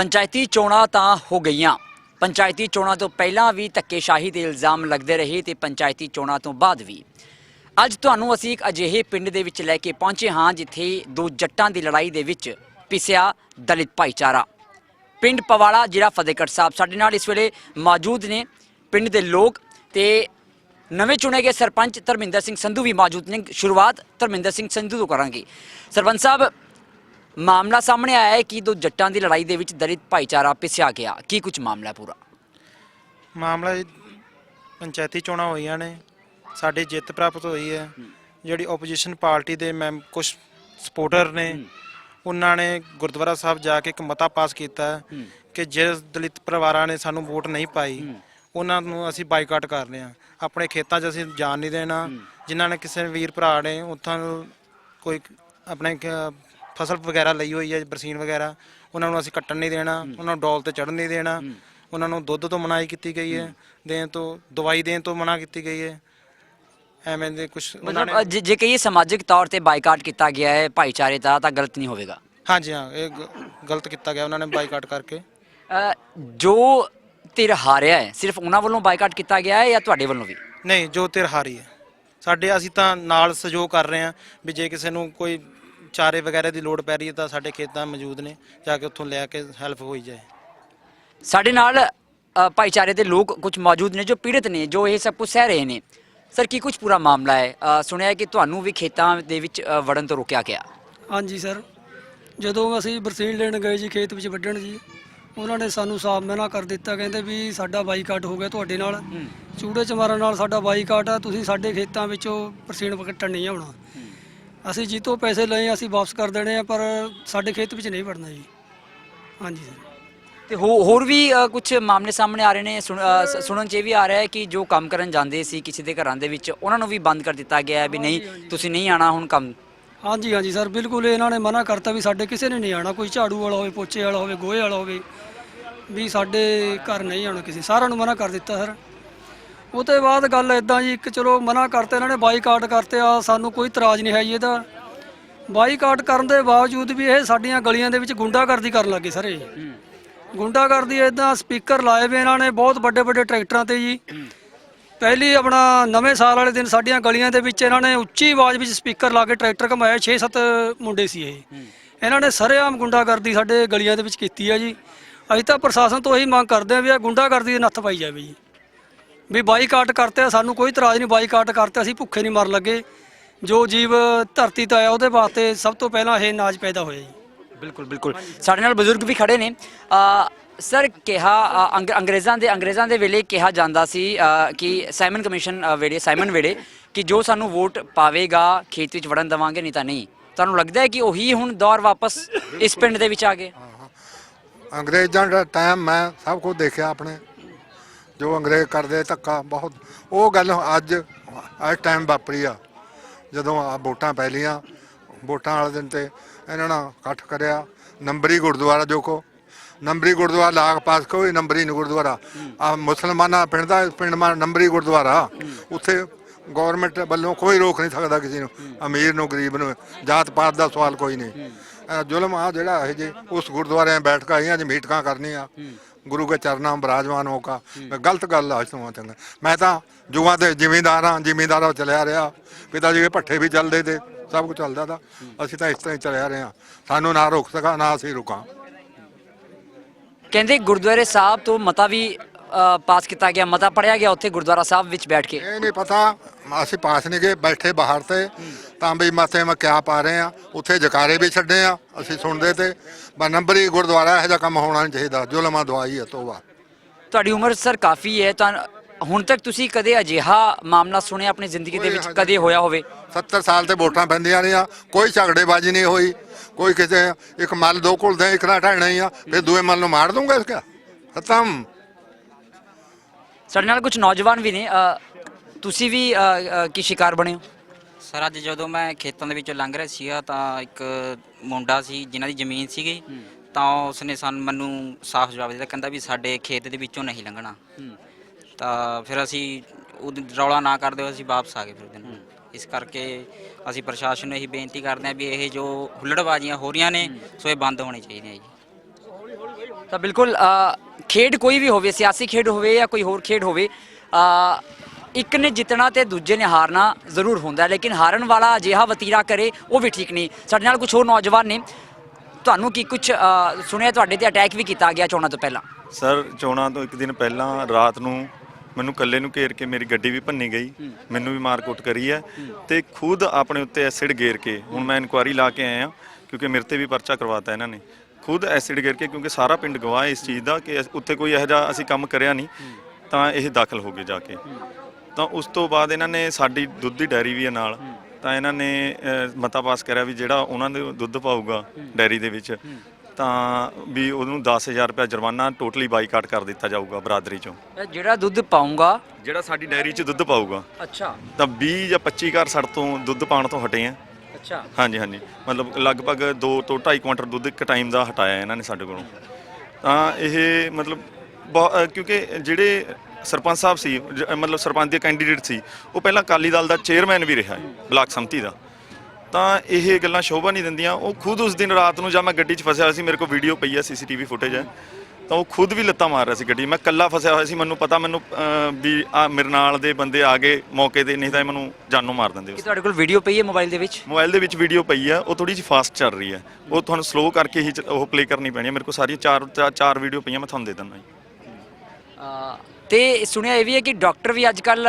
ਪੰਚਾਇਤੀ ਚੋਣਾਂ ਤਾਂ ਹੋ ਗਈਆਂ। ਪੰਚਾਇਤੀ ਚੋਣਾਂ ਤੋਂ ਪਹਿਲਾਂ ਵੀ ਧੱਕੇਸ਼ਾਹੀ ਦੇ ਇਲਜ਼ਾਮ ਲੱਗਦੇ ਰਹੇ ਤੇ ਪੰਚਾਇਤੀ ਚੋਣਾਂ ਤੋਂ ਬਾਅਦ ਵੀ। ਅੱਜ ਤੁਹਾਨੂੰ ਅਸੀਂ ਇੱਕ ਅਜਿਹੇ ਪਿੰਡ ਦੇ ਵਿੱਚ ਲੈ ਕੇ ਪਹੁੰਚੇ ਹਾਂ, ਜਿੱਥੇ ਦੋ ਜੱਟਾਂ ਦੀ ਲੜਾਈ ਦੇ ਵਿੱਚ ਪਿਸਿਆ ਦਲਿਤ ਭਾਈਚਾਰਾ। ਪਿੰਡ ਪਵਾਲਾ ਜ਼ਿਲ੍ਹਾ ਫਤਿਹਗੜ੍ਹ ਸਾਹਿਬ ਸਾਡੇ ਨਾਲ ਇਸ ਵੇਲੇ ਮੌਜੂਦ ਨੇ। ਪਿੰਡ ਦੇ ਲੋਕ ਤੇ ਨਵੇਂ ਚੁਣੇ ਗਏ ਸਰਪੰਚ ਧਰਮਿੰਦਰ ਸਿੰਘ ਸੰਧੂ ਵੀ ਮੌਜੂਦ ਨੇ। ਸ਼ੁਰੂਆਤ ਧਰਮਿੰਦਰ ਸਿੰਘ ਸੰਧੂ ਤੋਂ ਕਰਾਂਗੇ। ਸਰਪੰਚ ਸਾਹਿਬ ਮਾਮਲਾ ਸਾਹਮਣੇ ਆਇਆ ਹੈ ਕਿ ਦੋ ਜੱਟਾਂ ਦੀ ਲੜਾਈ ਦੇ ਵਿੱਚ ਦਲਿਤ ਭਾਈਚਾਰਾ ਪਿਸਿਆ ਗਿਆ। ਕੀ ਕੁਝ ਮਾਮਲਾ ਪੂਰਾ? ਮਾਮਲਾ ਇਹ ਪੰਚਾਇਤੀ ਚੋਣਾਂ ਹੋਈਆਂ ਨੇ। ਸਾਡੀ ਜਿੱਤ ਪ੍ਰਾਪਤ ਹੋਈ ਹੈ। ਜਿਹੜੀ ਆਪੋਜੀਸ਼ਨ ਪਾਰਟੀ ਦੇ ਮੈਂ ਕੁਝ ਸਪੋਰਟਰ ਨੇ ਉਹਨਾਂ ਨੇ ਗੁਰਦੁਆਰਾ ਸਾਹਿਬ ਜਾ ਕੇ ਇੱਕ ਮਤਾ ਪਾਸ ਕੀਤਾ ਹੈ ਕਿ ਜਿਸ ਦਲਿਤ ਪਰਿਵਾਰਾਂ ਨੇ ਸਾਨੂੰ ਵੋਟ ਨਹੀਂ ਪਾਈ ਉਹਨਾਂ ਨੂੰ ਅਸੀਂ ਬਾਈਕਾਟ ਕਰ ਰਹੇ ਹਾਂ। ਆਪਣੇ ਖੇਤਾਂ 'ਚ ਅਸੀਂ ਜਾਣ ਨਹੀਂ ਦੇਣਾ। ਜਿਨ੍ਹਾਂ ਨੇ ਕਿਸੇ ਵੀਰ ਭਰਾ ਨੇ ਉੱਥੋਂ ਨੂੰ ਕੋਈ ਆਪਣੇ ਕ- ਫਸਲ ਵਗੈਰਾ ਲਈ ਹੋਈ ਹੈ ਬਰਸੀਨ ਵਗੈਰਾ ਉਹਨਾਂ ਨੂੰ ਅਸੀਂ ਕੱਟਣ ਨਹੀਂ ਦੇਣਾ ਉਹਨਾਂ ਨੂੰ ਡੋਲ ਤੇ ਚੜਨ ਨਹੀਂ ਦੇਣਾ ਉਹਨਾਂ ਨੂੰ ਦੁੱਧ ਤੋਂ ਮਨਾਹੀ ਕੀਤੀ ਗਈ ਹੈ ਦੇਣ ਤੋਂ ਦਵਾਈ ਦੇਣ ਤੋਂ ਮਨਾ ਕੀਤੀ ਗਈ ਹੈ ਐਵੇਂ ਦੇ ਕੁਝ ਮਤਲਬ ਜੇ ਜੇ ਕਹੀਏ ਸਮਾਜਿਕ ਤੌਰ ਤੇ ਬਾਈਕਾਟ ਕੀਤਾ ਗਿਆ ਹੈ ਭਾਈਚਾਰੇ ਦਾ ਤਾਂ ਗਲਤ ਨਹੀਂ ਹੋਵੇਗਾ। ਹਾਂਜੀ ਹਾਂ ਇਹ ਗ- ਗਲਤ ਕੀਤਾ ਗਿਆ ਉਹਨਾਂ ਨੇ ਬਾਈਕਾਟ ਕਰਕੇ। ਅ, ਜੋ ਧਿਰ ਹਾਰਿਆ ਹੈ ਸਿਰਫ ਉਹਨਾਂ ਵੱਲੋਂ ਬਾਈਕਾਟ ਕੀਤਾ ਗਿਆ ਹੈ ਜਾਂ ਤੁਹਾਡੇ ਵੱਲੋਂ ਵੀ? ਨਹੀਂ ਜੋ ਤਿਰ ਹਾਰੀ ਹੈ। ਸਾਡੇ ਅਸੀਂ ਤਾਂ ਨਾਲ ਸਹਿਯੋਗ ਕਰ ਰਹੇ ਹਾਂ ਵੀ ਜੇ ਕਿਸੇ ਨੂੰ ਕੋਈ ਚਾਰੇ ਵਗੈਰਾ ਦੀ ਲੋੜ ਪੈ ਰਹੀ ਹੈ ਤਾਂ ਸਾਡੇ ਖੇਤਾਂ ਮੌਜੂਦ ਨੇ ਜਾ ਕੇ ਉੱਥੋਂ ਲੈ ਕੇ ਹੈਲਪ ਹੋਈ ਜਾਏ। ਸਾਡੇ ਨਾਲ ਅ, ਭਾਈਚਾਰੇ ਦੇ ਲੋਕ ਕੁਝ ਮੌਜੂਦ ਨੇ ਜੋ ਪੀੜਤ ਨੇ ਜੋ ਇਹ ਸਭ ਕੁਝ ਸਹਿ ਰਹੇ ਨੇ। ਸਰ ਕੀ ਕੁਝ ਪੂਰਾ ਮਾਮਲਾ ਹੈ? ਅ, ਸੁਣਿਆ ਕਿ ਤੁਹਾਨੂੰ ਵੀ ਖੇਤਾਂ ਦੇ ਵਿੱਚ ਅ, ਵੜਨ ਤੋਂ ਰੋਕਿਆ ਗਿਆ। ਹਾਂਜੀ ਸਰ। ਜਦੋਂ ਅਸੀਂ ਬਰਸੀਨ ਲੈਣ ਗਏ ਜੀ ਖੇਤ ਵਿੱਚ ਵੱਢਣ ਜੀ ਉਹਨਾਂ ਨੇ ਸਾਨੂੰ ਸਾਫ਼ ਮਨਾ ਕਰ ਦਿੱਤਾ ਕਹਿੰਦੇ ਵੀ ਸਾਡਾ ਬਾਈਕਾਟ ਹੋ ਗਿਆ ਤੁਹਾਡੇ ਨਾਲ। ਚੂੜੇ ਚਮਾਰਾਂ ਨਾਲ ਸਾਡਾ ਬਾਈਕਾਟ ਆ ਤੁਸੀਂ ਸਾਡੇ ਖੇਤਾਂ ਵਿੱਚੋਂ ਬਰਸੀਨ ਕੱਟਣ ਨਹੀਂ ਆਉਣਾ। ਅਸੀਂ ਜਿੱਤੋਂ ਪੈਸੇ ਲਏ ਅਸੀਂ ਵਾਪਸ ਕਰ ਦੇਣੇ ਆ ਪਰ ਸਾਡੇ ਖੇਤ ਵਿੱਚ ਨਹੀਂ ਵੜਨਾ ਜੀ। ਹਾਂਜੀ ਸਰ। ਤੇ ਹੋ- ਹੋਰ ਵੀ ਕੁਝ ਮਾਮਲੇ ਸਾਹਮਣੇ ਆ ਰਹੇ ਨੇ? ਸੁਣ- ਅ, ਸ- ਸੁਣਨ 'ਚ ਇਹ ਵੀ ਆ ਰਿਹਾ ਹੈ ਕਿ ਜੋ ਕੰਮ ਕਰਨ ਜਾਂਦੇ ਸੀ ਕਿਸੇ ਦੇ ਘਰਾਂ ਦੇ ਵਿੱਚ ਉਹਨਾਂ ਨੂੰ ਵੀ ਬੰਦ ਕਰ ਦਿੱਤਾ ਗਿਆ ਹੈ ਵੀ ਨਹੀਂ ਤੁਸੀਂ ਨਹੀਂ ਆਣਾ ਹੁਣ ਕੰਮ। ਹਾਂਜੀ ਹਾਂਜੀ ਸਰ ਬਿਲਕੁਲ ਇਹਨਾਂ ਨੇ ਮਨਾ ਕਰਤਾ ਵੀ ਸਾਡੇ ਕਿਸੇ ਨੇ ਨਹੀਂ ਆਣਾ ਕੋਈ ਝਾੜੂ ਵਾਲਾ ਹੋਵੇ ਪੋਚੇ ਵਾਲਾ ਹੋਵੇ ਗੋਹੇ ਵਾਲਾ ਹੋਵੇ ਵੀ ਸਾਡੇ ਘਰ ਨਹੀਂ ਆਉਣਾ ਕਿਸੇ ਸਾਰਿਆਂ ਨੂੰ ਮਨਾ ਕਰ ਦਿੱਤਾ ਸਰ। ਉਹ ਤੋਂ ਬਾਅਦ ਗੱਲ ਇਦਾਂ ਜੀ, ਇੱਕ ਚਲੋ ਮਨਾ ਕਰਤੇ ਇਹਨਾਂ ਨੇ, ਬਾਈਕਾਟ ਕਰਤੇ ਆ, ਸਾਨੂੰ ਕੋਈ ਇਤਰਾਜ਼ ਨਹੀਂ ਹੈ ਜੀ ਇਹਦਾ। ਬਾਈਕਾਟ ਕਰਨ ਦੇ ਬਾਵਜੂਦ ਵੀ ਇਹ ਸਾਡੀਆਂ ਗਲੀਆਂ ਦੇ ਵਿੱਚ ਗੁੰਡਾਗਰਦੀ ਕਰਨ ਲੱਗੇ ਸਰ ਗੁੰਡਾਗਰਦੀ ਇਦਾਂ ਸਪੀਕਰ ਲਾਏ ਵੇ ਇਹਨਾਂ ਨੇ, ਬਹੁਤ ਵੱਡੇ ਵੱਡੇ ਟਰੈਕਟਰਾਂ ਤੇ ਜੀ। ਪਹਿਲੀ ਆਪਣਾ ਨਵੇਂ ਸਾਲ ਵਾਲੇ ਦਿਨ ਸਾਡੀਆਂ ਗਲੀਆਂ ਦੇ ਵਿੱਚ ਇਹਨਾਂ ਨੇ ਉੱਚੀ ਆਵਾਜ਼ ਵਿੱਚ ਸਪੀਕਰ ਲਾ ਕੇ ਟਰੈਕਟਰ ਘਮਾਇਆ 6-7 ਮੁੰਡੇ ਸੀ ਇਹ। ਇਹਨਾਂ ਨੇ ਸਰੇਆਮ ਗੁੰਡਾਗਰਦੀ ਸਾਡੇ ਗਲੀਆਂ ਦੇ ਵਿੱਚ ਕੀਤੀ ਆ ਜੀ। ਅਸੀਂ ਤਾਂ ਪ੍ਰਸ਼ਾਸਨ ਤੋਂ ਇਹੀ ਮੰਗ ਕਰਦੇ ਆ ਵੀ ਇਹ ਗੁੰਡਾਗਰਦੀ ਦੇ ਨੱਥ ਪਾਈ ਜਾਵੇ ਜੀ। ਵੀ ਬਾਈਕਾਟ ਕਰਤੇ ਆ, ਸਾਨੂੰ ਕੋਈ ਇਤਰਾਜ਼ ਨਹੀਂ ਬਾਈਕਾਟ ਕਰਤੇ ਅਸੀਂ ਭੁੱਖੇ ਨਹੀਂ ਮਰ ਲੱਗੇ। ਜੋ ਜੀਵ ਧਰਤੀ ਤੇ ਆਇਆ ਉਹਦੇ ਵਾਸਤੇ ਸਭ ਤੋਂ ਪਹਿਲਾਂ ਇਹ ਨਾਜ ਪੈਦਾ ਹੋਇਆ ਜੀ। ਬਿਲਕੁਲ ਬਿਲਕੁਲ। ਸਾਡੇ ਨਾਲ ਬਜ਼ੁਰਗ ਵੀ ਖੜੇ ਨੇ। ਸਰ ਕਿਹਾ ਅੰਗਰੇਜ਼ਾਂ ਦੇ ਅੰਗਰੇਜ਼ਾਂ ਦੇ ਵੇਲੇ ਕਿਹਾ ਜਾਂਦਾ ਸੀ ਕਿ ਸਾਈਮਨ ਕਮਿਸ਼ਨ ਵੇਲੇ ਸਾਈਮਨ ਵੇਲੇ ਕਿ ਜੋ ਸਾਨੂੰ ਵੋਟ ਪਾਵੇਗਾ ਖੇਤ ਵਿੱਚ ਵੜਨ ਦੇਵਾਂਗੇ ਨਹੀਂ ਤਾਂ ਨਹੀਂ। ਤੁਹਾਨੂੰ ਲੱਗਦਾ ਹੈ ਕਿ ਉਹੀ ਹੁਣ ਦੌਰ ਵਾਪਸ ਇਸ ਪਿੰਡ ਦੇ ਵਿੱਚ ਆ ਗਏ ਅੰਗਰੇਜ਼ਾਂ ਦਾ ਟਾਈਮ ਮੈਂ ਸਭ ਕੁਝ ਦੇਖਿਆ ਆਪਣੇ। ਜੋ ਅੰਗਰੇਜ਼ ਕਰਦੇ ਧੱਕਾ, ਬਹੁਤ। ਉਹ ਗੱਲ ਅੱਜ ਅੱਜ ਟਾਈਮ ਵਾਪਰੀ ਆ। ਜਦੋਂ ਆ ਵੋਟਾਂ ਪੈ ਲੀਆਂ ਵੋਟਾਂ ਵਾਲੇ ਦਿਨ ਤੇ ਇਹਨਾਂ ਨਾਲ ਇਕੱਠ ਕਰਿਆ, ਨੰਬਰੀ ਗੁਰਦੁਆਰਾ ਜੋ ਕੋ ਨੰਬਰੀ ਗੁਰਦੁਆਰਾ, ਲਾਗ ਪਾਸ ਕੋਈ ਨੰਬਰੀ ਨਹੀਂ ਗੁਰਦੁਆਰਾ। ਆ ਮੁਸਲਮਾਨਾਂ ਪਿੰਡ ਦਾ, ਪਿੰਡ ਮਾ ਨੰਬਰੀ ਗੁਰਦੁਆਰਾ। ਉੱਥੇ ਗਵਰਨਮੈਂਟ ਵੱਲੋਂ ਕੋਈ ਰੋਕ ਨਹੀਂ ਸਕਦਾ ਕਿਸੇ ਨੂੰ। ਅਮੀਰ ਨੂੰ, ਗਰੀਬ ਨੂੰ, ਜਾਤ ਪਾਤ ਦਾ ਸਵਾਲ ਕੋਈ ਨਹੀਂ। ਜ਼ੁਲਮ ਆ ਜਿਹੜਾ ਇਹ ਜੇ, ਉਸ ਗੁਰਦੁਆਰੇ ਬੈਠ ਕੇ ਆਈਆਂ ਜੇ ਮੀਟਿੰਗਾਂ ਕਰਨੀਆਂ। ਗੁਰੂ ਕੇ ਚਰਨਾਂ ਬਰਾਜਮਾਨ ਹੋ ਗਲਤ ਗੱਲ ਆ ਇਸ ਚੰਗਾ। ਮੈਂ ਤਾਂ ਜੁਆ ਤੇ ਜ਼ਿਮੀਂਦਾਰਾਂ ਜ਼ਿਮੀਂਦਾਰਾਂ ਚਲਿਆ ਰਿਹਾ। ਪਿਤਾ ਜੀ ਦੇ ਭੱਠੇ ਵੀ ਚੱਲਦੇ ਤੇ ਸਭ ਕੁਝ ਚੱਲਦਾ ਤਾ। ਅਸੀਂ ਤਾਂ ਇਸ ਤਰ੍ਹਾਂ ਹੀ ਚਲਿਆ ਰਹੇ ਹਾਂ। ਸਾਨੂੰ ਨਾ ਰੋਕ ਸਕਾ, ਨਾ ਅਸੀਂ ਰੁਕਾਂ। ਕਹਿੰਦੇ ਗੁਰਦੁਆਰੇ ਸਾਹਿਬ ਤੋਂ ਮਤਾ ਵੀ ਪਾਸ ਕੀਤਾ ਗਿਆ ਮਤਾ ਪੜਿਆ ਗਿਆ ਉੱਥੇ ਗੁਰਦੁਆਰਾ ਸਾਹਿਬ ਵਿੱਚ ਬੈਠ ਕੇ। ਇਹ ਨਹੀਂ ਪਤਾ ਅਸੀਂ ਪਾਸ ਨਹੀਂ ਗਏ ਬੈਠੇ ਬਾਹਰ ਤੇ। ਤਾਂ ਵੀ ਮਾਥੇ ਮੈਂ ਕਿਆ ਪਾ ਰਹੇ ਆ ਉੱਥੇ ਜਕਾਰੇ ਵੀ ਛੱਡੇ ਆ ਅਸੀਂ ਸੁਣਦੇ ਤੇ। ਬਸ ਨੰਬਰੀ ਗੁਰਦੁਆਰਾ ਇਹੋ ਜਿਹਾ ਕੰਮ ਹੋਣਾ ਨਹੀਂ ਚਾਹੀਦਾ ਜ਼ੁਲਮਾਂ ਦਵਾਈ ਹੈ ਤੋਬਾ। ਤੁਹਾਡੀ ਉਮਰ ਸਰ ਕਾਫੀ ਹੈ ਤਾਂ ਹੁਣ ਤੱਕ ਤੁਸੀਂ ਕਦੇ ਅਜਿਹਾ ਮਾਮਲਾ ਸੁਣਿਆ ਆਪਣੀ ਜ਼ਿੰਦਗੀ ਦੇ ਵਿੱਚ ਕਦੇ ਹੋਇਆ ਹੋਵੇ? 70 ਸਾਲ ਤੇ ਵੋਟਾਂ ਪੈਂਦੀਆਂ ਰਹੀਆਂ ਕੋਈ ਝਗੜੇਬਾਜ਼ੀ ਨਹੀਂ ਹੋਈ ਕੋਈ ਕਿਸੇ ਇੱਕ ਮੱਲ ਦੋ ਘੁਲਦੇ ਇੱਕ ਨਾ ਢਾਣਾ ਹੀ ਆ ਫਿਰ ਦੂਏ ਮੱਲ ਨੂੰ ਮਾਰ ਦੂੰਗਾ ਇਸ ਕਾ ਖਤਮ। ਸਾਡੇ ਨਾਲ ਕੁਝ ਨੌਜਵਾਨ ਵੀ ਨੇ ਅ, ਤੁਸੀਂ ਵੀ ਅ, ਅ, ਕੀ ਸ਼ਿਕਾਰ ਬਣੇ ਹੋ? ਸਰ ਅੱਜ ਜਦੋਂ ਮੈਂ ਖੇਤਾਂ ਦੇ ਵਿੱਚੋਂ ਲੰਘ ਰਿਹਾ ਸੀਗਾ ਤਾਂ ਇੱਕ ਮੁੰਡਾ ਸੀ ਜਿਨ੍ਹਾਂ ਦੀ ਜ਼ਮੀਨ ਸੀਗੀ ਤਾਂ ਉਸਨੇ ਸਾਨੂੰ ਮੈਨੂੰ ਸਾਫ਼ ਜਵਾਬ ਦਿੱਤਾ ਕਹਿੰਦਾ ਵੀ ਸਾਡੇ ਖੇਤ ਦੇ ਵਿੱਚੋਂ ਨਹੀਂ ਲੰਘਣਾ। ਤਾਂ ਫਿਰ ਅਸੀਂ ਉਹ ਰੌਲਾ ਨਾ ਕਰਦੇ ਹੋਏ ਅਸੀਂ ਵਾਪਸ ਆ ਗਏ ਫਿਰ ਉਹਦੇ ਨਾਲ। ਇਸ ਕਰਕੇ ਅਸੀਂ ਪ੍ਰਸ਼ਾਸਨ ਨੂੰ ਇਹੀ ਬੇਨਤੀ ਕਰਦੇ ਹਾਂ ਵੀ ਇਹ ਜੋ ਹੁੱਲੜਬਾਜ਼ੀਆਂ ਹੋ ਰਹੀਆਂ ਨੇ ਸੋ ਇਹ ਬੰਦ ਹੋਣੀ ਚਾਹੀਦੀਆਂ ਜੀ। ਤਾਂ ਬਿਲਕੁਲ ਅ, ਖੇਡ ਕੋਈ ਵੀ ਹੋਵੇ ਸਿਆਸੀ ਖੇਡ ਹੋਵੇ ਜਾਂ ਕੋਈ ਹੋਰ ਖੇਡ ਹੋਵੇ ਇੱਕ ਨੇ ਜਿੱਤਣਾ ਤੇ ਦੂਜੇ ਨੇ ਹਾਰਨਾ ਜ਼ਰੂਰ ਹੁੰਦਾ ਹੈ, ਲੇਕਿਨ ਹਾਰਨ ਵਾਲਾ ਅਜਿਹਾ ਵਤੀਰਾ ਕਰੇ ਉਹ ਵੀ ਠੀਕ ਨਹੀਂ। ਸਾਡੇ ਨਾਲ ਕੁਝ ਹੋਰ ਨੌਜਵਾਨ ਨੇ। ਤੁਹਾਨੂੰ ਕੀ ਕੁਝ ਸੁਣਿਆ ਤੁਹਾਡੇ ਤੇ ਅਟੈਕ ਵੀ ਕੀਤਾ ਗਿਆ ਚੋਣਾਂ ਤੋਂ ਪਹਿਲਾਂ? ਸਰ ਚੋਣਾਂ ਤੋਂ ਇੱਕ ਦਿਨ ਪਹਿਲਾਂ ਰਾਤ ਨੂੰ ਮੈਨੂੰ ਇਕੱਲੇ ਨੂੰ ਘੇਰ ਕੇ ਮੇਰੀ ਗੱਡੀ ਵੀ ਭੰਨੀ ਗਈ। ਮੈਨੂੰ ਵੀ ਮਾਰਕੁੱਟ ਕਰੀ ਹੈ ਤੇ ਖੁਦ ਆਪਣੇ ਉੱਤੇ ਐਸਿਡ ਗੇਰ ਕੇ ਹੁਣ ਮੈਂ ਇਨਕੁਆਰੀ ਲਾ ਕੇ ਆਇਆ ਕਿਉਂਕਿ ਮੇਰੇ ਤੇ ਵੀ ਪਰਚਾ ਕਰਵਾਤਾ ਇਹਨਾਂ ਨੇ। ਖੁਦ ਐਸਿਡ ਗੇਰ ਕੇ ਕਿਉਂਕਿ ਸਾਰਾ ਪਿੰਡ ਗਵਾਹ ਹੈ ਇਸ ਚੀਜ਼ ਦਾ ਕਿ ਉੱਤੇ ਕੋਈ ਇਹੋ ਜਿਹਾ ਅਸੀਂ ਕੰਮ ਕਰਿਆ ਨਹੀਂ ਤਾਂ ਇਹ ਦਾਖਲ ਹੋ ਗਏ ਜਾ ਕੇ। ਤਾਂ ਉਸ ਤੋਂ ਬਾਅਦ ਇਹਨਾਂ ਨੇ ਸਾਡੀ ਦੁੱਧ ਦੀ ਡੈਰੀ ਵੀ ਹੈ ਨਾਲ ਤਾਂ ਇਹਨਾਂ ਨੇ ਮਤਾ ਪਾਸ ਕਰਿਆ ਵੀ ਜਿਹੜਾ ਉਹਨਾਂ ਦੇ ਦੁੱਧ ਪਾਊਗਾ ਡੈਰੀ ਦੇ ਵਿੱਚ ਤਾਂ ਵੀ ਉਹਨੂੰ 10000 ਰੁਪਏ ਜੁਰਮਾਨਾ ਟੋਟਲੀ ਬਾਈਕਾਟ ਕਰ ਦਿੱਤਾ ਜਾਊਗਾ ਬਰਾਦਰੀ ਚੋਂ। ਜਿਹੜਾ ਦੁੱਧ ਪਾਉਂਗਾ ਜਿਹੜਾ ਸਾਡੀ ਡੈਰੀ 'ਚ ਦੁੱਧ ਪਾਊਗਾ। ਅੱਛਾ। ਤਾਂ 20 ਜਾਂ 25 ਘਰ ਸੜ ਤੋਂ ਦੁੱਧ ਪਾਉਣ ਤੋਂ ਹਟੇ ਆ। ਅੱਛਾ। ਹਾਂਜੀ ਹਾਂਜੀ। ਮਤਲਬ ਲਗਭਗ 2 ਤੋਂ 2.5 ਕੁਇੰਟਲ ਦੁੱਧ ਇੱਕ ਟਾਈਮ ਦਾ ਹਟਾਇਆ ਇਹਨਾਂ ਨੇ ਸਾਡੇ ਕੋਲੋਂ। ਤਾਂ ਇਹ ਮਤਲਬ ਬਹੁ- ਅ, ਕਿਉਂਕਿ ਜਿਹੜੇ ਸਰਪੰਚ ਸਾਹਿਬ ਸੀ ਜ- ਮਤਲਬ ਸਰਪੰਚ ਦੇ ਕੈਂਡੀਡੇਟ ਸੀ ਉਹ ਪਹਿਲਾਂ ਅਕਾਲੀ ਦਲ ਦਾ ਚੇਅਰਮੈਨ ਵੀ ਰਿਹਾ ਹੈ ਬਲਾਕ ਸੰਮਤੀ ਦਾ। ਤਾਂ ਇਹ ਗੱਲਾਂ ਸ਼ੋਭਾ ਨਹੀਂ ਦਿੰਦੀਆਂ। ਉਹ ਖੁਦ ਉਸ ਦਿਨ ਰਾਤ ਨੂੰ ਜਦ ਮੈਂ ਗੱਡੀ 'ਚ ਫਸਿਆ ਹੋਇਆ ਸੀ ਮੇਰੇ ਕੋਲ ਵੀਡੀਓ ਪਈ ਹੈ ਸੀਸੀਟੀਵੀ ਫੁਟੇਜ ਹੈ। ਤਾਂ ਉਹ ਖੁਦ ਵੀ ਲੱਤਾਂ ਮਾਰ ਰਿਹਾ ਸੀ ਗੱਡੀ। ਮੈਂ ਕੱਲਾ ਫਸਿਆ ਹੋਇਆ ਸੀ ਮੈਨੂੰ ਪਤਾ ਮੈਨੂੰ ਵੀ ਆ ਮੇਰੇ ਨਾਲ ਦੇ ਬੰਦੇ ਆ ਗਏ ਮੌਕੇ ਤੇ ਨਹੀਂ ਤਾਂ ਇਹ ਮੈਨੂੰ ਜਾਨੋਂ ਮਾਰ ਦਿੰਦੇ ਕੀ ਤੁਹਾਡੇ ਕੋਲ ਵੀਡੀਓ ਪਈ ਹੈ ਮੋਬਾਈਲ ਦੇ ਵਿੱਚ? ਮੋਬਾਈਲ ਦੇ ਵਿੱਚ ਵੀਡੀਓ ਪਈ ਹੈ ਉਹ ਥੋੜੀ ਜਿਹੀ ਫਾਸਟ ਚੱਲ ਰਹੀ ਹੈ। ਉਹ ਤੁਹਾਨੂੰ ਸਲੋ ਕਰਕੇ ਹੀ ਚ- ਉਹ ਪਲੇ ਕਰਨੀ ਪੈਣੀ ਹੈ। ਮੇਰੇ ਕੋਲ ਸਾਰੀਆਂ ਚਾਰ ਚਾ- ਚਾਰ ਵੀਡੀਓ ਪਈਆਂ ਮੈਂ ਤੁਹਾਨੂੰ ਦੇ ਦਿੰਦਾ ਜੀ। ਅ, ਤੇ ਸੁਣਿਆ ਇਹ ਵੀ ਹੈ ਕਿ ਡਾਕਟਰ ਵੀ ਅੱਜ ਕੱਲ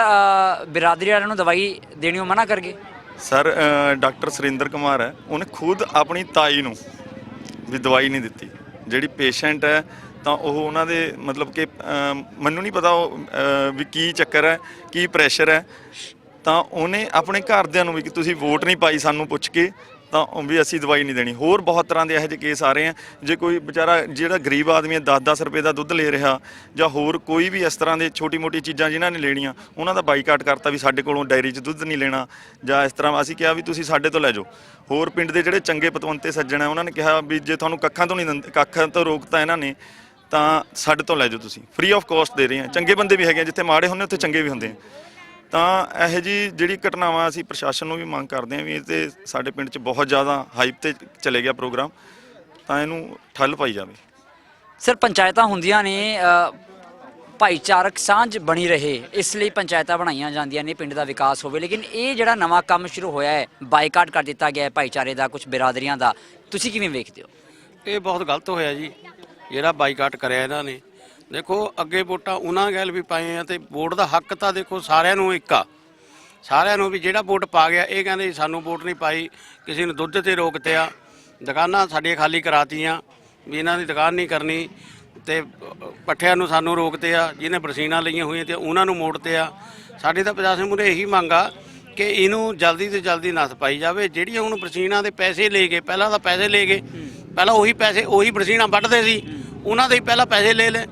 ਬਿਰਾਦਰੀ ਵਾਲਿਆਂ ਨੂੰ ਦਵਾਈ ਦੇਣੀਓ ਮਨਾ ਕਰ ਗਏ? ਸਰ ਅ, ਡਾਕਟਰ ਸੁਰਿੰਦਰ ਕੁਮਾਰ ਹੈ। ਉਹਨੇ ਖੁਦ ਆਪਣੀ ਤਾਈ ਨੂੰ ਵੀ ਦਵਾਈ ਨਹੀਂ ਦਿੱਤੀ। ਜਿਹੜੀ ਪੇਸ਼ੈਂਟ ਹੈ ਤਾਂ ਉਹ ਉਹਨਾਂ ਦੇ ਮਤਲਬ ਕਿ ਮੈਨੂੰ ਨਹੀਂ ਪਤਾ ਉਹ ਵੀ ਕੀ ਚੱਕਰ ਹੈ, ਕੀ ਪ੍ਰੈਸ਼ਰ ਹੈ। ਤਾਂ ਉਹਨੇ ਆਪਣੇ ਘਰਦਿਆਂ ਨੂੰ ਵੀ ਕਿ ਤੁਸੀਂ ਵੋਟ ਨਹੀਂ ਪਾਈ ਸਾਨੂੰ ਪੁੱਛ ਕੇ, ਤਾਂ ਉਹ ਵੀ ਅਸੀਂ ਦਵਾਈ ਨਹੀਂ ਦੇਣੀ। ਹੋਰ ਬਹੁਤ ਤਰ੍ਹਾਂ ਦੇ ਇਹੋ ਜਿਹੇ ਕੇਸ ਆ ਰਹੇ ਆ। ਜੇ ਕੋਈ ਵਿਚਾਰਾ ਜਿਹੜਾ ਗਰੀਬ ਆਦਮੀ ਹੈ 10-10 ਰੁਪਏ ਦਾ ਦੁੱਧ ਲੈ ਰਿਹਾ ਜਾਂ ਹੋਰ ਕੋਈ ਵੀ ਇਸ ਤਰ੍ਹਾਂ ਦੇ ਛੋਟੀ-ਮੋਟੀ ਚੀਜ਼ਾਂ ਜਿਨ੍ਹਾਂ ਨੇ ਲੈਣੀਆਂ, ਉਹਨਾਂ ਦਾ ਬਾਈਕਾਟ ਕਰਤਾ ਵੀ ਸਾਡੇ ਕੋਲੋਂ ਡਾਇਰੀ 'ਚ ਦੁੱਧ ਨਹੀਂ ਲੈਣਾ ਜਾਂ ਇਸ ਤਰ੍ਹਾਂ ਅਸੀਂ ਕਿਹਾ ਵੀ ਤੁਸੀਂ ਸਾਡੇ ਤੋਂ ਲੈ ਜਾਓ। ਹੋਰ ਪਿੰਡ ਦੇ ਜਿਹੜੇ ਚੰਗੇ ਪਤਵੰਤੇ ਸੱਜਣ ਆ, ਉਹਨਾਂ ਨੇ ਕਿਹਾ ਵੀ ਜੇ ਤੁਹਾਨੂੰ ਕੱਖਾਂ ਤੋਂ ਨਹੀਂ ਦਿੰਦੇ, ਕੱਖਾਂ ਤੋਂ ਰੋਕਤਾ ਇਹਨਾਂ ਨੇ ਤਾਂ ਸਾਡੇ ਤੋਂ ਲੈ ਜਾਓ ਤੁਸੀਂ। ਫ੍ਰੀ ਆਫ ਕਾਸਟ ਦੇ ਰਹੇ ਆ ਚੰਗੇ ਬੰਦੇ ਵੀ ਹੈਗੇ ਆ, ਜਿੱਥੇ ਮਾੜੇ ਹੁੰਦੇ ਉੱਥੇ ਚੰਗੇ ਵੀ ਹੁੰਦੇ ਆ। ਤਾਂ ਇਹੋ ਜੀ ਜਿਹੜੀ ਘਟਨਾਵਾਂ ਅਸੀਂ ਪ੍ਰਸ਼ਾਸਨ ਨੂੰ ਵੀ ਮੰਗ ਕਰਦੇ ਹਾਂ ਵੀ ਇਹ ਤੇ ਸਾਡੇ ਪਿੰਡ 'ਚ ਬਹੁਤ ਜ਼ਿਆਦਾ ਹਾਈਪ ਤੇ ਚਲੇ ਗਿਆ ਪ੍ਰੋਗਰਾਮ ਤਾਂ ਇਹਨੂੰ ਠੱਲ ਪਾਈ ਜਾਵੇ। ਸਰ ਪੰਚਾਇਤਾਂ ਹੁੰਦੀਆਂ ਨੇ ਅ, ਭਾਈਚਾਰਕ ਸਾਂਝ ਬਣੀ ਰਹੇ ਇਸ ਲਈ ਪੰਚਾਇਤਾਂ ਬਣਾਈਆਂ ਜਾਂਦੀਆਂ ਨੇ ਪਿੰਡ ਦਾ ਵਿਕਾਸ ਹੋਵੇ। ਲੇਕਿਨ ਇਹ ਜਿਹੜਾ ਨਵਾਂ ਕੰਮ ਸ਼ੁਰੂ ਹੋਇਆ ਹੈ ਬਾਈਕਾਟ ਕਰ ਦਿੱਤਾ ਗਿਆ ਹੈ ਭਾਈਚਾਰੇ ਦਾ ਕੁਝ ਬਿਰਾਦਰੀਆਂ ਦਾ ਤੁਸੀਂ ਕਿਵੇਂ ਵੇਖਦੇ ਹੋ? ਇਹ ਬਹੁਤ ਗਲਤ ਹੋਇਆ ਜੀ। ਜਿਹੜਾ ਬਾਈਕਾਟ ਕਰਿਆ ਇਹਨਾਂ ਨੇ। ਦੇਖੋ, ਅੱਗੇ ਵੋਟਾਂ ਉਹਨਾਂ ਗੈਲ ਵੀ ਪਾਏ ਆ ਤੇ ਵੋਟ ਦਾ ਹੱਕ ਤਾਂ ਦੇਖੋ ਸਾਰਿਆਂ ਨੂੰ ਇੱਕ ਆ। ਸਾਰਿਆਂ ਨੂੰ ਵੀ ਜਿਹੜਾ ਵੋਟ ਪਾ ਗਿਆ, ਇਹ ਕਹਿੰਦੇ ਜੀ ਸਾਨੂੰ ਵੋਟ ਨਹੀਂ ਪਾਈ, ਕਿਸੇ ਨੂੰ ਦੁੱਧ ਤੇ ਰੋਕਤਿਆ ਦੁਕਾਨਾਂ ਸਾਡੀਆਂ ਖਾਲੀ ਕਰਾਤੀਆਂ, ਵੀ ਇਹਨਾਂ ਦੀ ਦੁਕਾਨ ਨਹੀਂ ਕਰਨੀ ਤੇ ਪੱਠਿਆਂ ਨੂੰ ਸਾਨੂੰ ਰੋਕਤੇ ਆ, ਜਿਹਨੇ ਬਰਸੀਨਾਂ ਲਈਆਂ ਹੋਈਆਂ ਤੇ ਉਹਨਾਂ ਨੂੰ ਮੋੜਤੇ ਆ। ਸਾਡੀ ਤਾਂ ਪ੍ਰਸ਼ਾਸਨ ਮੂਰੇ ਇਹੀ ਮੰਗ ਆ ਕਿ ਇਹਨੂੰ ਜਲਦੀ ਤੋਂ ਜਲਦੀ ਨੱਥ ਪਾਈ ਜਾਵੇ। ਜਿਹੜੀਆਂ ਹੁਣ ਬਰਸੀਨਾਂ ਦੇ ਪੈਸੇ ਲੈ ਗਏ, ਪਹਿਲਾਂ ਤਾਂ ਪੈਸੇ ਲੈ ਗਏ, ਪਹਿਲਾਂ ਉਹੀ ਪੈਸੇ, ਉਹੀ ਬਰਸੀਨਾ ਵੱਢਦੇ ਸੀ। ਉਹਨਾਂ ਦੇ ਹੀ ਪਹਿਲਾਂ ਪੈਸੇ ਲੈ ਲੈ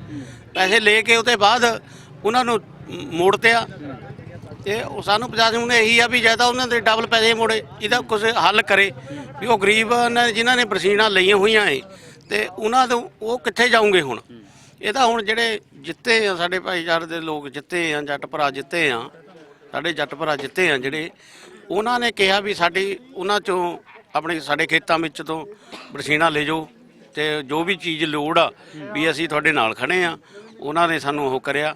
ਪੈਸੇ ਲੈ ਕੇ ਉਹਦੇ ਬਾਅਦ ਉਹਨਾਂ ਨੂੰ ਮ- ਤਿਆ ਆ ਤੇ ਉਹ ਸਾਨੂੰ ਪ੍ਰਸ਼ਾਸਨ ਨੂੰ ਇਹੀ ਆ ਵੀ ਜਾਂ ਤਾਂ ਉਹਨਾਂ ਦੇ ਡਬਲ ਪੈਸੇ ਮੋੜੇ, ਇਹਦਾ ਕੁਝ ਹੱਲ ਕਰੇ। ਵੀ ਉਹ ਗਰੀਬ ਨੇ ਜਿਨ੍ਹਾਂ ਨੇ ਬਰਸੀਨਾਂ ਲਈਆਂ ਹੋਈਆਂ ਏ ਤੇ ਉਹਨਾਂ ਤੋਂ ਉਹ ਕਿੱਥੇ ਜਾਉਂਗੇ ਹੁਣ? ਇਹ ਤਾਂ ਹੁਣ ਜਿਹੜੇ ਜਿੱਤੇ ਆ ਸਾਡੇ ਭਾਈਚਾਰੇ ਦੇ ਲੋਕ ਜਿੱਤੇ ਆ, ਜੱਟ ਭਰਾ ਜਿੱਤੇ ਆ, ਸਾਡੇ ਜੱਟ ਭਰਾ ਜਿੱਤੇ ਆ ਜਿਹੜੇ, ਉਹਨਾਂ ਨੇ ਕਿਹਾ ਵੀ ਸਾਡੀ ਉਹਨਾਂ ਚੋਂ, ਆਪਣੇ ਸਾਡੇ ਖੇਤਾਂ ਵਿੱਚ ਤੋਂ ਬਰਸੀਨਾਂ ਲੈ ਜਾਓ। ਤੇ ਜੋ ਵੀ ਚੀਜ਼ ਲੋੜ ਆ ਵੀ ਅਸੀਂ ਤੁਹਾਡੇ ਨਾਲ ਖੜੇ ਆ ਉਹਨਾਂ ਨੇ ਸਾਨੂੰ ਉਹ ਕਰਿਆ।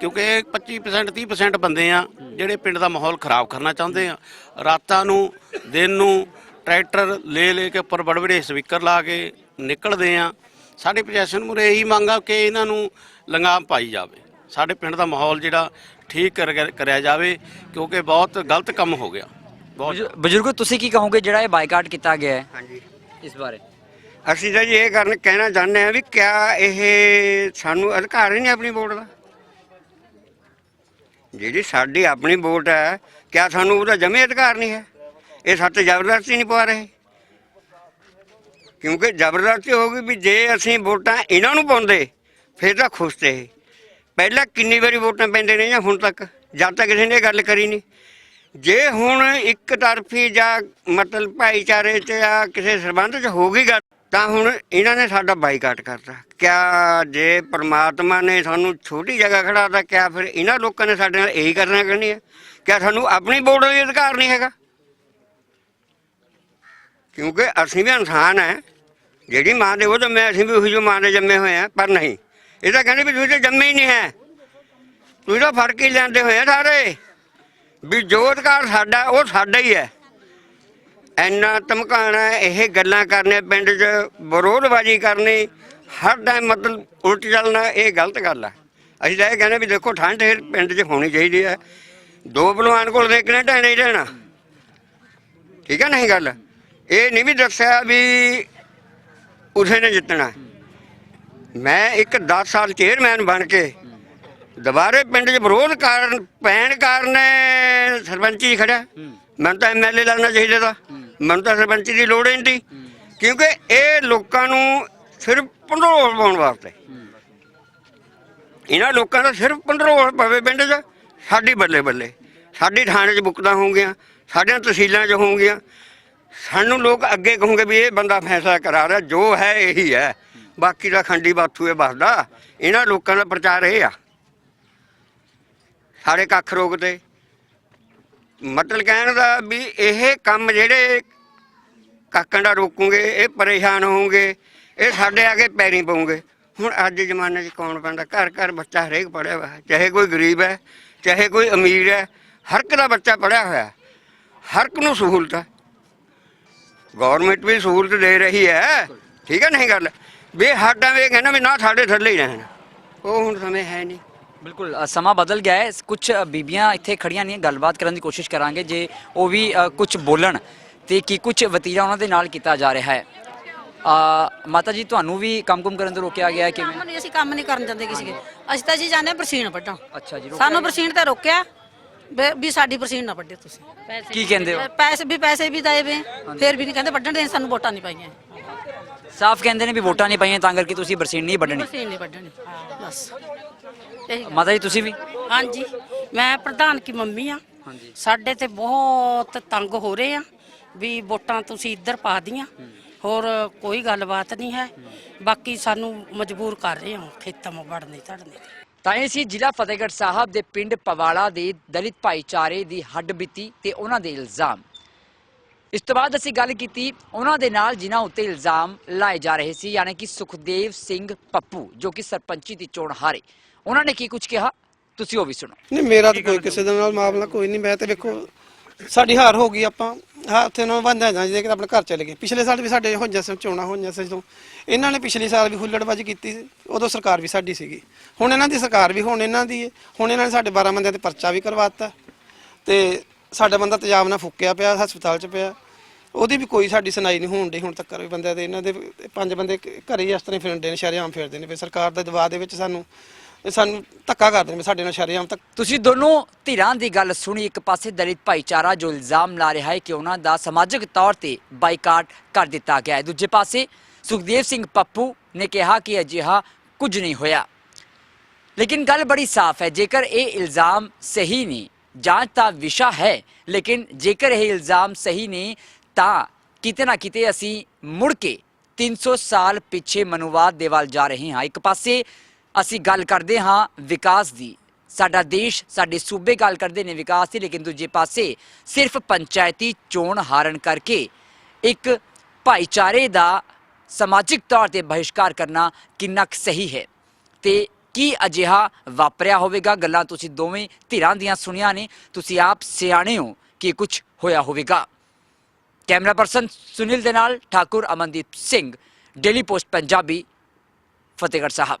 ਕਿਉਂਕਿ ਇਹ 25% 30% ਬੰਦੇ ਆ ਜਿਹੜੇ ਪਿੰਡ ਦਾ ਮਾਹੌਲ ਖਰਾਬ ਕਰਨਾ ਚਾਹੁੰਦੇ ਆ। ਰਾਤਾਂ ਨੂੰ ਦਿਨ ਨੂੰ ਟਰੈਕਟਰ ਲੈ ਲੈ ਕੇ ਉੱਪਰ ਬੜੇ ਬੜੇ ਸਪੀਕਰ ਲਾ ਕੇ ਨਿਕਲਦੇ ਆ। ਸਾਡੇ ਪ੍ਰਸ਼ਾਸਨ ਮੁਰੇ ਇਹੀ ਮੰਗ ਆ ਕਿ ਇਹਨਾਂ ਨੂੰ ਲੰਗਾਮ ਪਾਈ ਜਾਵੇ। ਸਾਡੇ ਪਿੰਡ ਦਾ ਮਾਹੌਲ ਜਿਹੜਾ ਠੀਕ ਕਰ- ਕਰਿਆ ਜਾਵੇ ਕਿਉਂਕਿ ਬਹੁਤ ਗਲਤ ਕੰਮ ਹੋ ਗਿਆ। ਬਹੁਤ ਬਜ਼ੁ- ਬਜ਼ੁਰਗੋ ਤੁਸੀਂ ਕੀ ਕਹੋਗੇ ਜਿਹੜਾ ਇਹ ਬਾਈਕਾਟ ਕੀਤਾ ਗਿਆ ਹੈ ਹਾਂਜੀ। ਇਸ ਬਾਰੇ? ਅਸੀਂ ਤਾਂ ਜੀ ਇਹ ਕਰਨ ਕਹਿਣਾ ਚਾਹੁੰਦੇ ਹਾਂ ਵੀ ਕਿਆ ਇਹ ਸਾਨੂੰ ਅਧਿਕਾਰ ਹੀ ਨਹੀਂ ਆਪਣੀ ਵੋਟ ਦਾ? ਜਿਹੜੀ ਸਾਡੀ ਆਪਣੀ ਵੋਟ ਹੈ, ਕਿਆ ਸਾਨੂੰ ਉਹਦਾ ਜਮੇ ਅਧਿਕਾਰ ਨਹੀਂ ਹੈ? ਇਹ ਸਾਡੇ ਜ਼ਬਰਦਸਤੀ ਨਹੀਂ ਪਵਾ ਰਹੇ? ਕਿਉਂਕਿ ਜ਼ਬਰਦਸਤੀ ਹੋ ਗਈ ਵੀ ਜੇ ਅਸੀਂ ਵੋਟਾਂ ਇਹਨਾਂ ਨੂੰ ਪਾਉਂਦੇ, ਫਿਰ ਤਾਂ ਖੁਸ਼ ਤੇ। ਪਹਿਲਾਂ ਕਿੰਨੀ ਵਾਰੀ ਵੋਟਾਂ ਪੈਂਦੇ ਨੇ ਜਾਂ ਹੁਣ ਤੱਕ? ਜਦ ਤੱਕ ਕਿਸੇ ਨੇ ਇਹ ਗੱਲ ਕਰੀ ਨਹੀਂ। ਜੇ ਹੁਣ ਇੱਕ ਤਰਫੀ ਜਾਂ ਮਤਲਬ ਭਾਈਚਾਰੇ 'ਚ ਜਾਂ ਕਿਸੇ ਸਰਬੰਧ 'ਚ ਹੋ ਗਈ ਗੱਲ ਤਾਂ ਹੁਣ ਇਹਨਾਂ ਨੇ ਸਾਡਾ ਬਾਈਕਾਟ ਕਰਤਾ। ਕਿਆ ਜੇ ਪ੍ਰਮਾਤਮਾ ਨੇ ਸਾਨੂੰ ਛੋਟੀ ਜਗ੍ਹਾ ਖੜਾਤਾ, ਕਿਆ ਫਿਰ ਇਹਨਾਂ ਲੋਕਾਂ ਨੇ ਸਾਡੇ ਨਾਲ ਇਹੀ ਕਰਨਾ ਕਰਨੀ ਹੈ? ਕਿਆ ਸਾਨੂੰ ਆਪਣੀ ਵੋਟ ਦਾ ਅਧਿਕਾਰ ਨਹੀਂ ਹੈਗਾ? ਕਿਉਂਕਿ ਅਸੀਂ ਵੀ ਇਨਸਾਨ ਹੈ। ਜਿਹੜੀ ਮਾਂ ਦੇ ਉਹ ਤਾਂ ਮੈਂ ਅਸੀਂ ਵੀ ਉਹੀ ਜੋ ਮਾਂ ਦੇ ਜੰਮੇ ਹੋਏ ਆ ਪਰ ਨਹੀਂ। ਇਹ ਤਾਂ ਕਹਿੰਦੇ ਵੀ ਤੁਸੀਂ ਤਾਂ ਜੰਮੇ ਹੀ ਨਹੀਂ ਹੈ। ਤੁਸੀਂ ਤਾਂ ਫੜ ਹੀ ਲੈਂਦੇ ਹੋਏ ਸਾਰੇ। ਵੀ ਜੋ ਅਧਿਕਾਰ ਸਾਡਾ, ਉਹ ਸਾਡਾ ਹੀ ਹੈ। ਇੰਨਾ ਧਮਕਾਣਾ ਇਹ ਗੱਲਾਂ ਕਰਨੇ ਪਿੰਡ 'ਚ ਵਿਰੋਧਬਾਜ਼ੀ ਕਰਨੀ ਹਰ ਟਾਈਮ ਮਤਲਬ ਉਲਟ ਚੱਲਣਾ ਇਹ ਗਲਤ ਗੱਲ ਹੈ ਅਸੀਂ ਤਾਂ ਇਹ ਕਹਿੰਦੇ ਵੀ ਦੇਖੋ ਠੰਡ ਪਿੰਡ 'ਚ ਹੋਣੀ ਚਾਹੀਦੀ ਹੈ ਦੋ ਭਲਵਾਨ ਕੋਲ ਦੇਖਣੇ ਢਹਿਣਾ ਹੀ ਰਹਿਣਾ। ਠੀਕ ਹੈ ਨਹੀਂ ਗੱਲ? ਇਹ ਨਹੀਂ ਵੀ ਦੱਸਿਆ ਵੀ ਉਸੇ ਨੇ ਜਿੱਤਣਾ। ਮੈਂ ਇੱਕ 10 ਸਾਲ ਚੇਅਰਮੈਨ ਬਣ ਕੇ ਦੁਬਾਰੇ ਪਿੰਡ 'ਚ ਵਿਰੋਧ ਕਾਰਨ ਪੈਣ ਕਾਰਨ ਸਰਪੰਚੀ 'ਚ ਖੜਿਆ ਮੈਨੂੰ ਤਾਂ ਐਮਐਲਏ ਲੱਗਣਾ ਚਾਹੀਦਾ ਤਾਂ। ਮੈਨੂੰ ਤਾਂ ਸਰਪੰਚੀ ਦੀ ਲੋੜ ਹੀ ਨਹੀਂ ਕਿਉਂਕਿ ਇਹ ਲੋਕਾਂ ਨੂੰ ਸਿਰਫ ਪੰਡਰੋਲ ਪਾਉਣ ਵਾਸਤੇ। ਇਹਨਾਂ ਲੋਕਾਂ ਦਾ ਸਿਰਫ ਪੰਡਰੋਲ ਪਵੇ ਪਿੰਡ 'ਚ ਸਾਡੀ ਬੱਲੇ ਬੱਲੇ। ਸਾਡੀ ਥਾਣੇ 'ਚ ਬੁੱਕਦਾ ਹੋਣਗੀਆਂ ਸਾਡੀਆਂ ਤਹਿਸੀਲਾਂ 'ਚ ਹੋਣਗੀਆਂ ਸਾਨੂੰ ਲੋਕ ਅੱਗੇ ਕਹੋਗੇ ਵੀ ਇਹ ਬੰਦਾ ਫੈਸਲਾ ਕਰਾ ਰਿਹਾ, ਜੋ ਹੈ ਇਹੀ ਹੈ। ਬਾਕੀ ਦਾ ਖੰਡੀ ਬਾਥੂ ਇਹ ਬਸਦਾ ਇਹਨਾਂ ਲੋਕਾਂ ਦਾ ਪ੍ਰਚਾਰ ਇਹ ਆ। ਸਾਡੇ ਕੱਖ ਰੋਗ ਤੇ ਮਤਲਬ ਕਹਿਣ ਦਾ ਵੀ ਇਹ ਕੰਮ ਜਿਹੜੇ ਕਾਕਾਂ ਦਾ ਰੋਕੂਗੇ ਇਹ ਪਰੇਸ਼ਾਨ ਹੋਣਗੇ ਇਹ ਸਾਡੇ ਆ ਕੇ ਪੈਰੀ ਪਊਗੇ। ਹੁਣ ਅੱਜ ਦੇ ਜ਼ਮਾਨੇ 'ਚ ਕੌਣ ਪੈਂਦਾ ਘਰ ਘਰ ਬੱਚਾ ਹਰੇਕ ਪੜਿਆ ਹੋਇਆ। ਚਾਹੇ ਕੋਈ ਗਰੀਬ ਹੈ ਚਾਹੇ ਕੋਈ ਅਮੀਰ ਹੈ ਹਰ ਇੱਕ ਦਾ ਬੱਚਾ ਪੜਿਆ ਹੋਇਆ। ਹਰ ਇੱਕ ਨੂੰ ਸਹੂਲਤ ਹੈ। ਗਵਰਨਮੈਂਟ ਵੀ ਸਹੂਲਤ ਦੇ ਰਹੀ ਹੈ। ਠੀਕ ਹੈ ਨਹੀਂ ਗੱਲ? ਵੀ ਸਾਡਾ ਵੀ ਇਹ ਕਹਿੰਦਾ ਵੀ ਨਾ ਸਾਡੇ ਥੱਲੇ ਹੀ ਰਹਿਣ। ਉਹ ਹੁਣ ਸਮੇਂ ਹੈ ਨਹੀਂ। ਬਿਲਕੁਲ ਅ, ਸਮਾਂ ਬਦਲ ਗਿਆ ਹੈ। ਕੁਝ ਬੀਬੀਆਂ ਇੱਥੇ ਖੜੀਆਂ ਨੇ ਗੱਲਬਾਤ ਕਰਨ ਦੀ ਕੋਸ਼ਿਸ਼ ਕਰਾਂਗੇ। ਜੇ ਉਹ ਵੀ ਕੁਝ ਬੋਲਣ ਤੇ ਕੀ ਕੁਝ ਵਤੀਰਾ ਉਹਨਾਂ ਦੇ ਨਾਲ ਕੀਤਾ ਜਾ ਰਿਹਾ ਹੈ? ਅ, ਮਾਤਾ ਜੀ ਤੁਹਾਨੂੰ ਵੀ ਕੰਮ-ਕੁਮ ਕਰਨ ਤੋਂ ਰੋਕਿਆ ਗਿਆ ਹੈ ਕਿਵੇਂ ਕੰਮ ਨਹੀਂ ਅਸੀਂ ਕੰਮ ਨਹੀਂ ਕਰਨ ਜਾਂਦੇ ਕਿਸੇ ਕੇ ਅਸੀਂ ਤਾਂ ਜੀ ਜਾਂਦੇ ਹਾਂ ਬਰਸੀਨ ਵੱਢਣ। ਅੱਛਾ ਜੀ ਰੋਕਿਆ ਸਾਨੂੰ ਗਿਆ। ਬਰਸੀਨ ਤੇ ਰੋਕਿਆ ਵੀ- ਵੀ ਸਾਡੀ ਬਰਸੀਨ ਨਾ ਵੱਢਿਓ ਤੁਸੀਂ। ਕੀ ਕਹਿੰਦੇ ਹੋ? ਪੈਸੇ ਵੀ ਪੈਸੇ ਵੀ ਦਏ ਵੇ। ਫਿਰ ਵੀ ਨਹੀਂ ਕਹਿੰਦੇ ਵੱਢਣ ਦੇ ਸਾਨੂੰ ਵੋਟਾਂ ਨਹੀਂ ਪਾਈਆਂ। ਸਾਫ਼ ਕਹਿੰਦੇ ਨੇ ਵੀ ਵੋਟਾਂ ਨਹੀਂ ਪਾਈਆਂ ਤਾਂ ਕਰਕੇ ਤੁਸੀਂ ਬਰਸੀਨ ਨਹੀਂ ਵੱਢਣੀ। ਬਰਸੀਨ ਨਹੀਂ ਵੱਢਣੀ। ਬਸ। ਇਹੀ। ਮਾਤਾ ਜੀ ਤੁਸੀਂ ਵੀ? ਹਾਂਜੀ। ਮੈਂ ਪ੍ਰਧਾਨ ਕੀ ਮੰਮੀ ਆ। ਸਾਡੇ ਤੇ ਬਹੁਤ ਤੰਗ ਹੋ ਰਹੇ ਆ। ਵੀ ਵੋਟਾਂ ਤੁਸੀਂ ਇੱਧਰ ਪਾ ਦੀਆਂ। ਹੋਰ ਕੋਈ ਗੱਲਬਾਤ ਨਹੀਂ ਹੈ। ਬਾਕੀ ਸਾਨੂੰ ਮਜਬੂਰ ਕਰ ਰਹੇ ਹੋ ਖੇਤਾਂ ਵੜਨੇ ਧੜਨੇ। ਤਾਂ ਇਹ ਸੀ ਜ਼ਿਲ੍ਹਾ ਫਤਿਹਗੜ੍ਹ ਸਾਹਿਬ ਦੇ ਪਿੰਡ ਪਵਾਲਾ ਦੇ ਦਲਿਤ ਭਾਈਚਾਰੇ ਦੀ ਹੱਡਬੀਤੀ ਤੇ ਉਹਨਾਂ ਦੇ ਇਲਜ਼ਾਮ। ਇਸ ਤੋਂ ਬਾਅਦ ਅਸੀਂ ਗੱਲ ਕੀਤੀ ਉਹਨਾਂ ਦੇ ਨਾਲ ਜਿਨ੍ਹਾਂ ਉੱਤੇ ਇਲਜ਼ਾਮ ਲਾਏ ਜਾ ਰਹੇ ਸੀ ਯਾਨੀ ਕਿ ਸੁਖਦੇਵ ਸਿੰਘ ਪੱਪੂ ਜੋ ਕਿ ਸਰਪੰਚੀ ਦੀ ਚੋਣ ਹਾਰੇ। ਉਹਨਾਂ ਨੇ ਕੀ ਕੁਝ ਕਿਹਾ? ਤੁਸੀਂ ਉਹ ਵੀ ਸੁਣੋ। ਨਹੀਂ ਮੇਰਾ ਤਾਂ ਕੋਈ ਕਿਸੇ ਦੇ ਨਾਲ ਮਾਮਲਾ ਕੋਈ ਨਹੀਂ ਮੈਂ ਤੇ ਵੇਖੋ ਸਾਡੀ ਹਾਰ ਹੋ ਗਈ, ਆਪਾਂ ਹਾਂ, ਉੱਥੇ ਉਹਨਾਂ ਨੂੰ ਬੰਦਾ ਜਾਂ ਜੇ ਕਿ ਆਪਣੇ ਘਰ ਚਲੇ ਗਏ। ਪਿਛਲੇ ਸਾਲ ਵੀ ਸਾਡੇ ਹੋਈਆਂ ਸੀ, ਚੋਣਾਂ ਹੋਈਆਂ ਸੀ ਜਦੋਂ। ਇਹਨਾਂ ਨੇ ਪਿਛਲੇ ਸਾਲ ਵੀ ਹੁੱਲੜਬਾਜੀ ਕੀਤੀ ਸੀ, ਉਦੋਂ ਸਰਕਾਰ ਵੀ ਸਾਡੀ ਸੀਗੀ। ਹੁਣ ਇਹਨਾਂ ਦੀ ਸਰਕਾਰ ਵੀ ਹੁਣ ਇਹਨਾਂ ਦੀ ਹੈ ਹੁਣ ਇਹਨਾਂ ਨੇ ਸਾਡੇ 12 ਬੰਦਿਆਂ ਤੇ ਪਰਚਾ ਵੀ ਕਰਵਾਤਾ। ਤੇ ਸਾਡਾ ਬੰਦਾ ਤੇਜ਼ਾਬ ਨਾਲ ਫੁੱਕਿਆ ਪਿਆ, ਹਸਪਤਾਲ 'ਚ ਪਿਆ। ਉਹਦੀ ਵੀ ਕੋਈ ਸਾਡੀ ਸੁਣਾਈ ਨਹੀਂ ਹੋਣ ਡਈ ਹੁਣ ਤੱਕ ਵੀ ਬੰਦਿਆਂ ਦੇ। ਇਹਨਾਂ ਦੇ ਪੰਜ ਬੰਦੇ ਘਰੇ ਹੀ ਇਸ ਤਰ੍ਹਾਂ ਹੀ ਫਿਰਦੇ ਨੇ, ਸ਼ਰੇਆਮ ਫਿਰਦੇ ਨੇ। ਵੀ ਸਰਕਾਰ ਦੇ ਦਬਾਅ ਦੇ ਵਿੱਚ ਸਾਨੂੰ ਸਾਨੂੰ ਧੱਕਾ ਕਰਦੇ ਨੇ ਸਾਡੇ ਨਾਲ ਸ਼ਰੇਆਮ ਤੱਕ ਤੁਸੀਂ ਦੋਨੋਂ ਧਿਰਾਂ ਦੀ ਗੱਲ ਸੁਣੀ, ਇੱਕ ਪਾਸੇ ਦਲਿਤ ਭਾਈਚਾਰਾ ਜੋ ਇਲਜ਼ਾਮ ਲਾ ਰਿਹਾ ਹੈ ਕਿ ਉਹਨਾਂ ਦਾ ਸਮਾਜਿਕ ਤੌਰ ਤੇ ਬਾਈਕਾਟ ਕਰ ਦਿੱਤਾ ਗਿਆ ਹੈ। ਦੂਜੇ ਪਾਸੇ ਸੁਖਦੇਵ ਸਿੰਘ ਪੱਪੂ ਨੇ ਕਿਹਾ ਕਿ ਅਜਿਹਾ ਕੁਝ ਨਹੀਂ ਹੋਇਆ। ਲੇਕਿਨ ਗੱਲ ਬੜੀ ਸਾਫ਼ ਹੈ, ਜੇਕਰ ਇਹ ਇਲਜ਼ਾਮ ਸਹੀ ਨੇ, ਜਾਂਚ ਦਾ ਵਿਸ਼ਾ ਹੈ, ਲੇਕਿਨ ਜੇਕਰ ਇਹ ਇਲਜ਼ਾਮ ਸਹੀ ਨੇ, ਤਾਂ ਕਿਤੇ ਨਾ ਕਿਤੇ ਅਸੀਂ ਮੁੜ ਕੇ 300 ਸਾਲ ਪਿੱਛੇ ਮਨੁਵਾਦ ਦੇ ਵੱਲ ਜਾ ਰਹੇ ਹਾਂ। ਇੱਕ ਪਾਸੇ ਅਸੀਂ ਗੱਲ ਕਰਦੇ ਹਾਂ ਵਿਕਾਸ ਦੀ। ਸਾਡਾ ਦੇਸ਼, ਸਾਡੇ ਸੂਬੇ ਗੱਲ ਕਰਦੇ ਨੇ ਵਿਕਾਸ ਦੀ, ਲੇਕਿਨ ਦੂਜੇ ਪਾਸੇ ਸਿਰਫ ਪੰਚਾਇਤੀ ਚੋਣ ਹਾਰਨ ਕਰਕੇ ਇੱਕ ਭਾਈਚਾਰੇ ਦਾ ਸਮਾਜਿਕ ਤੌਰ ਤੇ ਬਹਿਸ਼ਕਾਰ ਕਰਨਾ ਕਿੰਨਾ ਕੁ ਸਹੀ ਹੈ ਤੇ ਕੀ ਅਜਿਹਾ ਵਾਪਰਿਆ ਹੋਵੇਗਾ? ਗੱਲਾਂ ਤੁਸੀਂ ਦੋਵੇਂ ਧਿਰਾਂ ਦੀਆਂ ਸੁਣੀਆਂ ਨੇ, ਤੁਸੀਂ ਆਪ ਸਿਆਣੇ ਹੋ ਕਿ ਕੁਝ ਹੋਇਆ ਹੋਵੇਗਾ। ਕੈਮਰਾ ਪਰਸਨ ਸੁਨੀਲ ਦੇ ਨਾਲ ਠਾਕੁਰ ਅਮਨਦੀਪ ਸਿੰਘ, ਡੇਲੀ ਪੋਸਟ ਪੰਜਾਬੀ, ਫਤਿਹਗੜ੍ਹ ਸਾਹਿਬ।